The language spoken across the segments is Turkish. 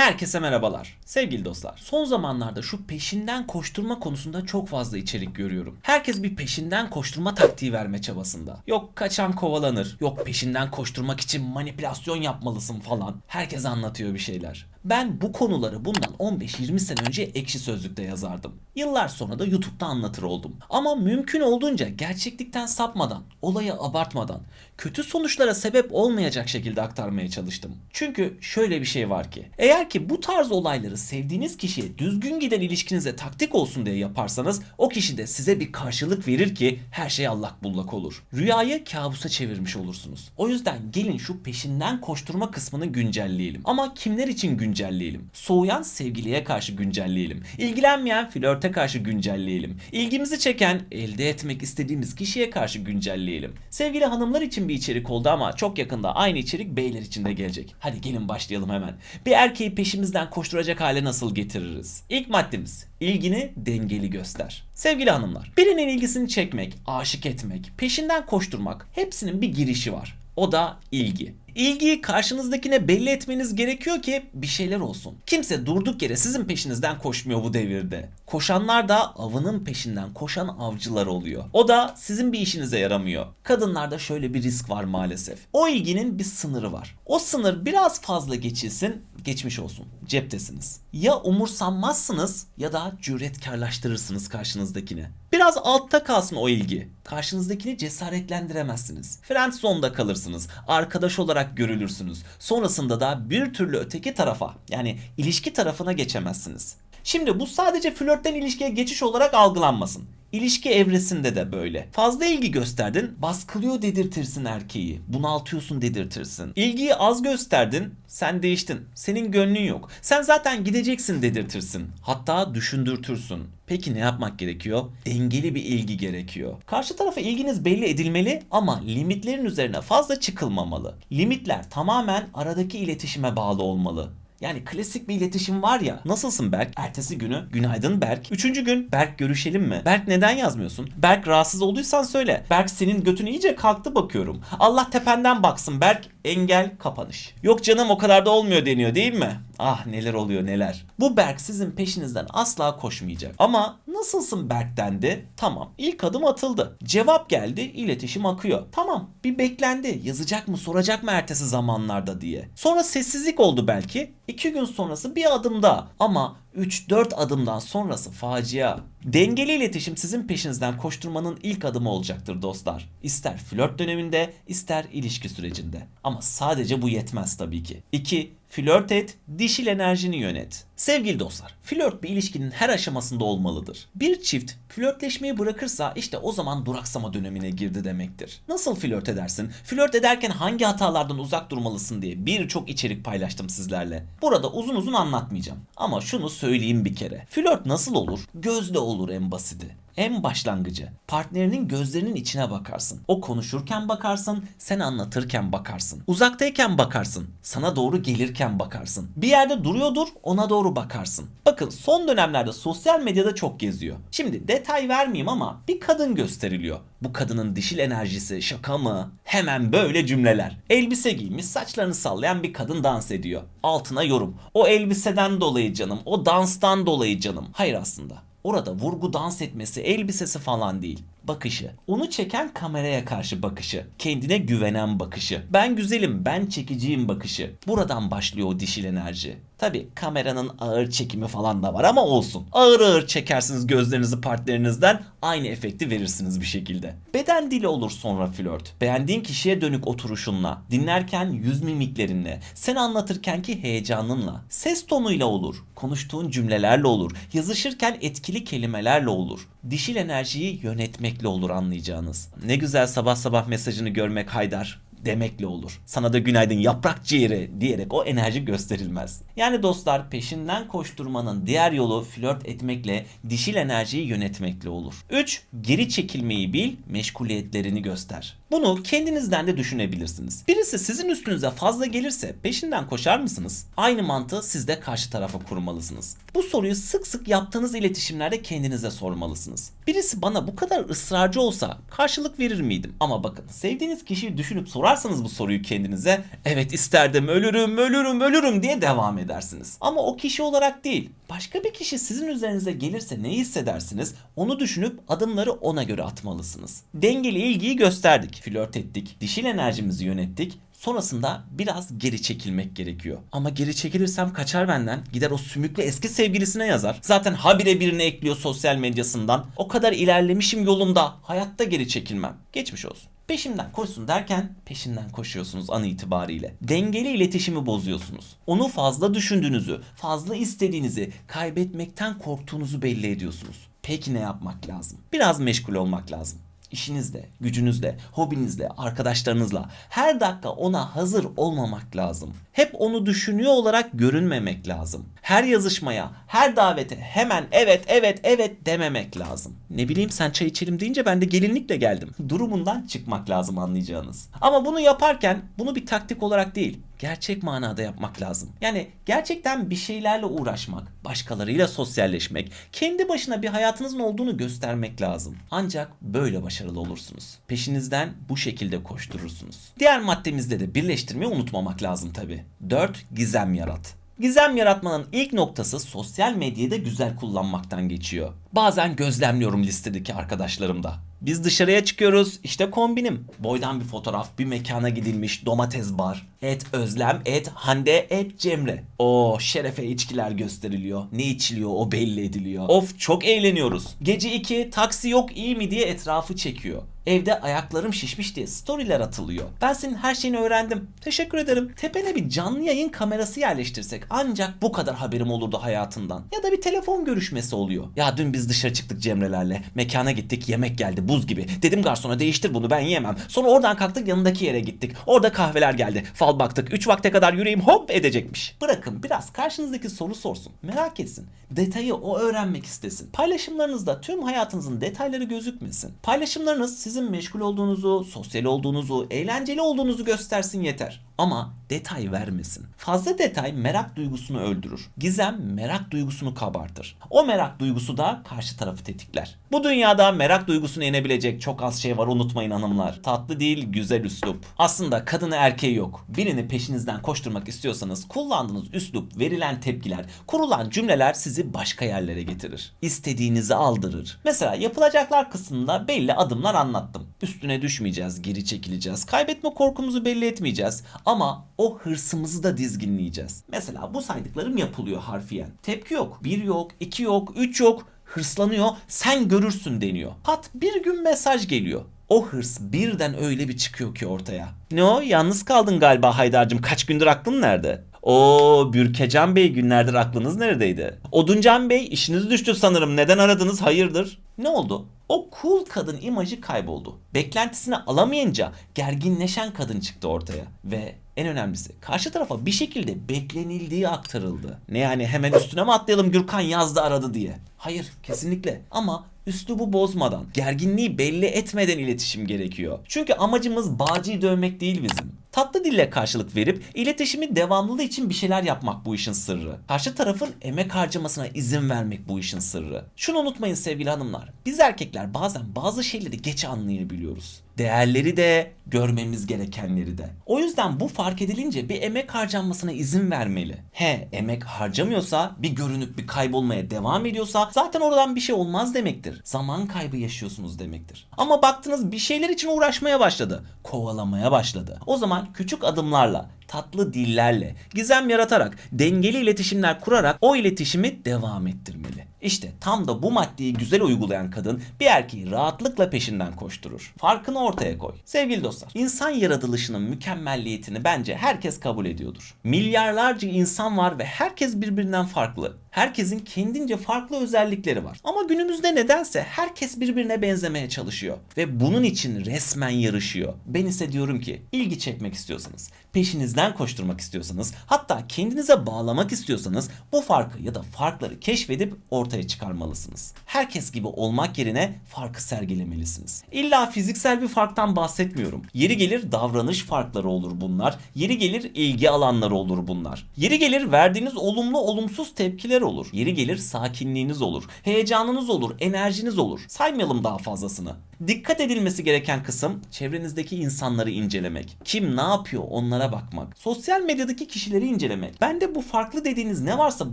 Herkese merhabalar. Sevgili dostlar, son zamanlarda şu peşinden koşturma konusunda çok fazla içerik görüyorum. Herkes bir peşinden koşturma taktiği verme çabasında. Yok kaçan kovalanır, yok peşinden koşturmak için manipülasyon yapmalısın falan. Herkes anlatıyor bir şeyler. Ben bu konuları bundan 15-20 sene önce ekşi sözlükte yazardım. Yıllar sonra da YouTube'da anlatır oldum. Ama mümkün olduğunca gerçeklikten sapmadan, olayı abartmadan, kötü sonuçlara sebep olmayacak şekilde aktarmaya çalıştım. Çünkü şöyle bir şey var ki, eğer ki bu tarz olayları sevdiğiniz kişiye düzgün giden ilişkinize taktik olsun diye yaparsanız, o kişi de size bir karşılık verir ki her şey allak bullak olur. Rüyayı kabusa çevirmiş olursunuz. O yüzden gelin şu peşinden koşturma kısmını güncelleyelim. Ama kimler için güncelleyelim? Soğuyan sevgiliye karşı güncelleyelim. İlgilenmeyen flörte karşı güncelleyelim. İlgimizi çeken, elde etmek istediğimiz kişiye karşı güncelleyelim. Sevgili hanımlar için bir içerik oldu ama çok yakında aynı içerik beyler için de gelecek. Hadi gelin başlayalım hemen. Bir erkeği peşimizden koşturacak hale nasıl getiririz? İlk maddemiz ilgini dengeli göster. Sevgili hanımlar, birinin ilgisini çekmek, aşık etmek, peşinden koşturmak hepsinin bir girişi var. O da ilgi. İlgiyi karşınızdakine belli etmeniz gerekiyor ki bir şeyler olsun. Kimse durduk yere sizin peşinizden koşmuyor bu devirde. Koşanlar da avının peşinden koşan avcılar oluyor. O da sizin bir işinize yaramıyor. Kadınlarda şöyle bir risk var maalesef. O ilginin bir sınırı var. O sınır biraz fazla geçilsin, geçmiş olsun. Ceptesiniz. Ya umursanmazsınız ya da cüretkarlaştırırsınız karşınızdakini. Biraz altta kalsın o ilgi. Karşınızdakini cesaretlendiremezsiniz. Friend zone'da kalırsınız. Arkadaş olarak görülürsünüz. Sonrasında da bir türlü öteki tarafa yani ilişki tarafına geçemezsiniz. Şimdi bu sadece flörtten ilişkiye geçiş olarak algılanmasın. İlişki evresinde de böyle. Fazla ilgi gösterdin, baskılıyor dedirtirsin erkeği. Bunaltıyorsun dedirtirsin. İlgiyi az gösterdin, sen değiştin. Senin gönlün yok. Sen zaten gideceksin dedirtirsin. Hatta düşündürtürsün. Peki ne yapmak gerekiyor? Dengeli bir ilgi gerekiyor. Karşı tarafa ilginiz belli edilmeli ama limitlerin üzerine fazla çıkılmamalı. Limitler tamamen aradaki iletişime bağlı olmalı. Yani klasik bir iletişim var ya. Nasılsın Berk? Ertesi günü günaydın Berk. Üçüncü gün Berk görüşelim mi? Berk neden yazmıyorsun? Berk rahatsız olduysan söyle. Berk senin götün iyice kalktı bakıyorum. Allah tependen baksın Berk engel kapanış. Yok canım o kadar da olmuyor deniyor değil mi? Ah neler oluyor neler. Bu Berk sizin peşinizden asla koşmayacak. Ama nasılsın Berk dendi. Tamam ilk adım atıldı. Cevap geldi iletişim akıyor. Tamam bir beklendi. Yazacak mı soracak mı ertesi zamanlarda diye. Sonra sessizlik oldu belki. İki gün sonrası bir adım daha. Ama 3-4 adımdan sonrası facia. Dengeli iletişim sizin peşinizden koşturmanın ilk adımı olacaktır dostlar. İster flört döneminde ister ilişki sürecinde. Ama sadece bu yetmez tabii ki. 2. Flört et, dişil enerjini yönet. Sevgili dostlar, flört bir ilişkinin her aşamasında olmalıdır. Bir çift flörtleşmeyi bırakırsa işte o zaman duraksama dönemine girdi demektir. Nasıl flört edersin? Flört ederken hangi hatalardan uzak durmalısın diye birçok içerik paylaştım sizlerle. Burada uzun uzun anlatmayacağım. Ama şunu söyleyeyim bir kere. Flört nasıl olur? Gözle olur en basiti. En başlangıcı partnerinin gözlerinin içine bakarsın. O konuşurken bakarsın, sen anlatırken bakarsın. Uzaktayken bakarsın, sana doğru gelirken bakarsın. Bir yerde duruyordur, ona doğru bakarsın. Bakın son dönemlerde sosyal medyada çok geziyor. Şimdi detay vermeyeyim ama bir kadın gösteriliyor. Bu kadının dişil enerjisi şaka mı? Hemen böyle cümleler. Elbise giymiş, saçlarını sallayan bir kadın dans ediyor. Altına yorum. O elbiseden dolayı canım, o danstan dolayı canım. Hayır aslında. Orada vurgu dans etmesi, elbisesi falan değil. Bakışı. Onu çeken kameraya karşı bakışı. Kendine güvenen bakışı. Ben güzelim, ben çekiciyim bakışı. Buradan başlıyor o dişil enerji. Tabi kameranın ağır çekimi falan da var ama olsun. Ağır ağır çekersiniz gözlerinizi partnerinizden aynı efekti verirsiniz bir şekilde. Beden dili olur sonra flört. Beğendiğin kişiye dönük oturuşunla, dinlerken yüz mimiklerinle, sen anlatırkenki heyecanınla, ses tonuyla olur, konuştuğun cümlelerle olur, yazışırken etkili kelimelerle olur. Dişil enerjiyi yönetmekle olur anlayacağınız. Ne güzel sabah sabah mesajını görmek Haydar demekle olur. Sana da günaydın yaprak ciğeri diyerek o enerji gösterilmez. Yani dostlar peşinden koşturmanın diğer yolu flört etmekle dişil enerjiyi yönetmekle olur. 3. Geri çekilmeyi bil, meşguliyetlerini göster. Bunu kendinizden de düşünebilirsiniz. Birisi sizin üstünüze fazla gelirse peşinden koşar mısınız? Aynı mantığı siz de karşı tarafa kurmalısınız. Bu soruyu sık sık yaptığınız iletişimlerde kendinize sormalısınız. Birisi bana bu kadar ısrarcı olsa karşılık verir miydim? Ama bakın sevdiğiniz kişiyi düşünüp sorarsanız bu soruyu kendinize evet isterdim ölürüm ölürüm ölürüm diye devam edersiniz. Ama o kişi olarak değil başka bir kişi sizin üzerinize gelirse ne hissedersiniz onu düşünüp adımları ona göre atmalısınız. Dengeli ilgiyi gösterdik, flört ettik, dişil enerjimizi yönettik. Sonrasında biraz geri çekilmek gerekiyor. Ama geri çekilirsem kaçar benden. Gider o sümüklü eski sevgilisine yazar. Zaten habire birini ekliyor sosyal medyasından. O kadar ilerlemişim yolumda. Hayatta geri çekilmem. Geçmiş olsun. Peşimden koşsun derken peşinden koşuyorsunuz an itibariyle. Dengeli iletişimi bozuyorsunuz. Onu fazla düşündüğünüzü, fazla istediğinizi, kaybetmekten korktuğunuzu belli ediyorsunuz. Peki ne yapmak lazım? Biraz meşgul olmak lazım işinizle, gücünüzle, hobinizle, arkadaşlarınızla her dakika ona hazır olmamak lazım. Hep onu düşünüyor olarak görünmemek lazım. Her yazışmaya, her davete hemen evet evet evet dememek lazım. Ne bileyim sen çay içelim deyince ben de gelinlikle geldim. Durumundan çıkmak lazım anlayacağınız. Ama bunu yaparken bunu bir taktik olarak değil, gerçek manada yapmak lazım. Yani gerçekten bir şeylerle uğraşmak, başkalarıyla sosyalleşmek, kendi başına bir hayatınızın olduğunu göstermek lazım. Ancak böyle başarılı olursunuz. Peşinizden bu şekilde koşturursunuz. Diğer maddemizde de birleştirmeyi unutmamak lazım tabi. 4. Gizem yarat. Gizem yaratmanın ilk noktası sosyal medyayı güzel kullanmaktan geçiyor. Bazen gözlemliyorum listedeki arkadaşlarımda. Biz dışarıya çıkıyoruz. işte kombinim. Boydan bir fotoğraf, bir mekana gidilmiş, domates bar. Et Özlem, et Hande, et Cemre. O şerefe içkiler gösteriliyor. Ne içiliyor o belli ediliyor. Of çok eğleniyoruz. Gece 2 taksi yok iyi mi diye etrafı çekiyor. Evde ayaklarım şişmiş diye storyler atılıyor. Ben senin her şeyini öğrendim. Teşekkür ederim. Tepene bir canlı yayın kamerası yerleştirsek ancak bu kadar haberim olurdu hayatından. Ya da bir telefon görüşmesi oluyor. Ya dün biz dışarı çıktık Cemrelerle. Mekana gittik yemek geldi buz gibi. Dedim garsona değiştir bunu ben yiyemem. Sonra oradan kalktık yanındaki yere gittik. Orada kahveler geldi. Fal baktık. 3 vakte kadar yüreğim hop edecekmiş. Bırakın biraz karşınızdaki soru sorsun. Merak etsin. Detayı o öğrenmek istesin. Paylaşımlarınızda tüm hayatınızın detayları gözükmesin. Paylaşımlarınız sizin meşgul olduğunuzu, sosyal olduğunuzu, eğlenceli olduğunuzu göstersin yeter. Ama detay vermesin. Fazla detay merak duygusunu öldürür. Gizem merak duygusunu kabartır. O merak duygusu da karşı tarafı tetikler. Bu dünyada merak duygusunu yenebilecek çok az şey var unutmayın hanımlar. Tatlı değil güzel üslup. Aslında kadını erkeği yok. Birini peşinizden koşturmak istiyorsanız kullandığınız üslup, verilen tepkiler, kurulan cümleler sizi başka yerlere getirir. İstediğinizi aldırır. Mesela yapılacaklar kısmında belli adımlar anlattım. Üstüne düşmeyeceğiz, geri çekileceğiz. Kaybetme korkumuzu belli etmeyeceğiz. Ama o hırsımızı da dizginleyeceğiz. Mesela bu saydıklarım yapılıyor harfiyen. Tepki yok. Bir yok, iki yok, üç yok. Hırslanıyor. Sen görürsün deniyor. Pat bir gün mesaj geliyor. O hırs birden öyle bir çıkıyor ki ortaya. Ne o? Yalnız kaldın galiba Haydar'cığım. Kaç gündür aklın nerede? O Bürkecan Bey günlerdir aklınız neredeydi? Oduncan Bey işiniz düştü sanırım. Neden aradınız? Hayırdır? Ne oldu? O cool kadın imajı kayboldu. Beklentisini alamayınca gerginleşen kadın çıktı ortaya. Ve en önemlisi karşı tarafa bir şekilde beklenildiği aktarıldı. Ne yani hemen üstüne mi atlayalım Gürkan yazdı aradı diye. Hayır kesinlikle ama üslubu bozmadan, gerginliği belli etmeden iletişim gerekiyor. Çünkü amacımız bağcıyı dövmek değil bizim. Tatlı dille karşılık verip iletişimi devamlılığı için bir şeyler yapmak bu işin sırrı. Karşı tarafın emek harcamasına izin vermek bu işin sırrı. Şunu unutmayın sevgili hanımlar. Biz erkekler bazen bazı şeyleri geç anlayabiliyoruz. Değerleri de, görmemiz gerekenleri de. O yüzden bu fark edilince bir emek harcanmasına izin vermeli. He, emek harcamıyorsa, bir görünüp bir kaybolmaya devam ediyorsa zaten oradan bir şey olmaz demektir. Zaman kaybı yaşıyorsunuz demektir. Ama baktınız bir şeyler için uğraşmaya başladı. Kovalamaya başladı. O zaman küçük adımlarla tatlı dillerle, gizem yaratarak, dengeli iletişimler kurarak o iletişimi devam ettirmeli. İşte tam da bu maddeyi güzel uygulayan kadın bir erkeği rahatlıkla peşinden koşturur. Farkını ortaya koy. Sevgili dostlar, insan yaratılışının mükemmelliyetini bence herkes kabul ediyordur. Milyarlarca insan var ve herkes birbirinden farklı. Herkesin kendince farklı özellikleri var. Ama günümüzde nedense herkes birbirine benzemeye çalışıyor. Ve bunun için resmen yarışıyor. Ben ise diyorum ki ilgi çekmek istiyorsanız, peşinizden koşturmak istiyorsanız, hatta kendinize bağlamak istiyorsanız bu farkı ya da farkları keşfedip ortaya çıkarmalısınız. Herkes gibi olmak yerine farkı sergilemelisiniz. İlla fiziksel bir farktan bahsetmiyorum. Yeri gelir davranış farkları olur bunlar. Yeri gelir ilgi alanları olur bunlar. Yeri gelir verdiğiniz olumlu olumsuz tepkiler olur. Yeri gelir sakinliğiniz olur. Heyecanınız olur, enerjiniz olur. Saymayalım daha fazlasını. Dikkat edilmesi gereken kısım çevrenizdeki insanları incelemek. Kim ne yapıyor onlara bakmak. Sosyal medyadaki kişileri incelemek. Bende bu farklı dediğiniz ne varsa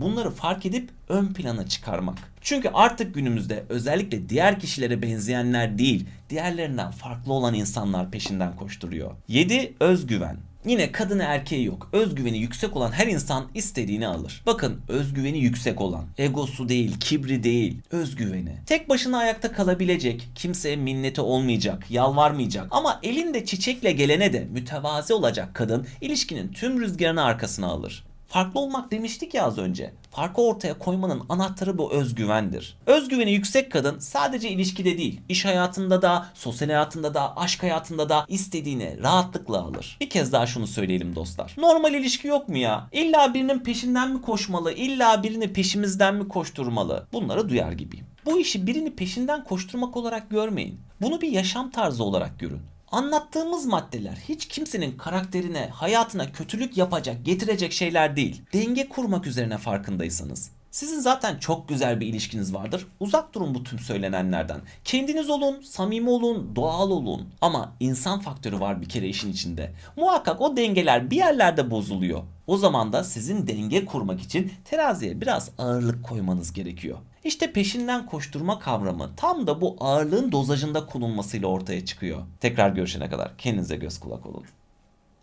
bunları fark edip ön plana çıkarmak. Çünkü artık günümüzde özellikle diğer kişilere benzeyenler değil, diğerlerinden farklı olan insanlar peşinden koşturuyor. 7. Özgüven. Yine kadını erkeği yok. Özgüveni yüksek olan her insan istediğini alır. Bakın özgüveni yüksek olan. Egosu değil, kibri değil, özgüveni. Tek başına ayakta kalabilecek, kimseye minneti olmayacak, yalvarmayacak. Ama elinde çiçekle gelene de mütevazi olacak kadın ilişkinin tüm rüzgarını arkasına alır. Farklı olmak demiştik ya az önce. Farkı ortaya koymanın anahtarı bu özgüvendir. Özgüveni yüksek kadın sadece ilişkide değil, iş hayatında da, sosyal hayatında da, aşk hayatında da istediğini rahatlıkla alır. Bir kez daha şunu söyleyelim dostlar. Normal ilişki yok mu ya? İlla birinin peşinden mi koşmalı, illa birini peşimizden mi koşturmalı? Bunları duyar gibiyim. Bu işi birini peşinden koşturmak olarak görmeyin. Bunu bir yaşam tarzı olarak görün. Anlattığımız maddeler hiç kimsenin karakterine, hayatına kötülük yapacak, getirecek şeyler değil. Denge kurmak üzerine farkındaysanız. Sizin zaten çok güzel bir ilişkiniz vardır. Uzak durun bu tüm söylenenlerden. Kendiniz olun, samimi olun, doğal olun. Ama insan faktörü var bir kere işin içinde. Muhakkak o dengeler bir yerlerde bozuluyor. O zaman da sizin denge kurmak için teraziye biraz ağırlık koymanız gerekiyor. İşte peşinden koşturma kavramı tam da bu ağırlığın dozajında konulmasıyla ortaya çıkıyor. Tekrar görüşene kadar kendinize göz kulak olun.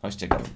Hoşçakalın.